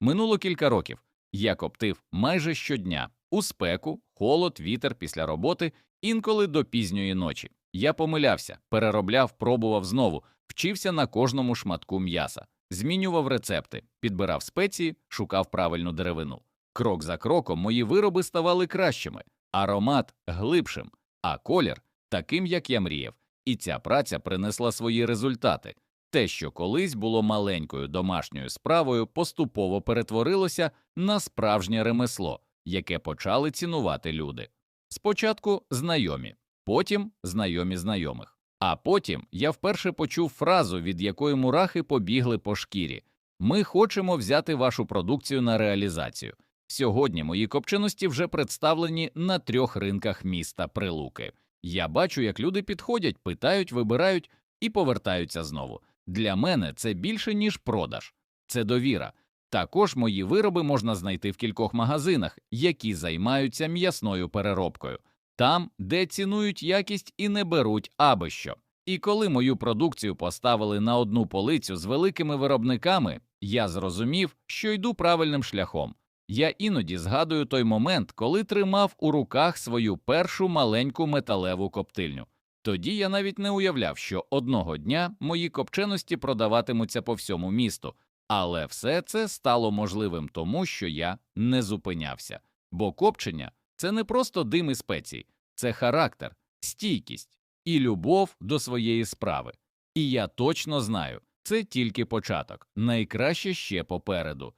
Минуло кілька років. Я коптив майже щодня у спеку, холод, вітер після роботи, інколи до пізньої ночі. Я помилявся, переробляв, пробував знову, вчився на кожному шматку м'яса, змінював рецепти, підбирав спеції, шукав правильну деревину. Крок за кроком мої вироби ставали кращими, аромат глибшим, а колір таким, як я мріяв. І ця праця принесла свої результати. Те, що колись було маленькою домашньою справою, поступово перетворилося на справжнє ремесло, яке почали цінувати люди. Спочатку знайомі, потім знайомі знайомих. А потім я вперше почув фразу, від якої мурахи побігли по шкірі: Ми хочемо взяти вашу продукцію на реалізацію. Сьогодні мої копченості вже представлені на трьох ринках міста Прилуки. Я бачу, як люди підходять, питають, вибирають і повертаються знову. Для мене це більше, ніж продаж, це довіра. Також мої вироби можна знайти в кількох магазинах, які займаються м'ясною переробкою, там, де цінують якість і не беруть аби що. І коли мою продукцію поставили на одну полицю з великими виробниками, я зрозумів, що йду правильним шляхом. Я іноді згадую той момент, коли тримав у руках свою першу маленьку металеву коптильню. Тоді я навіть не уявляв, що одного дня мої копченості продаватимуться по всьому місту, але все це стало можливим тому, що я не зупинявся. Бо копчення це не просто дим і спеції, це характер, стійкість і любов до своєї справи. І я точно знаю, це тільки початок, найкраще ще попереду.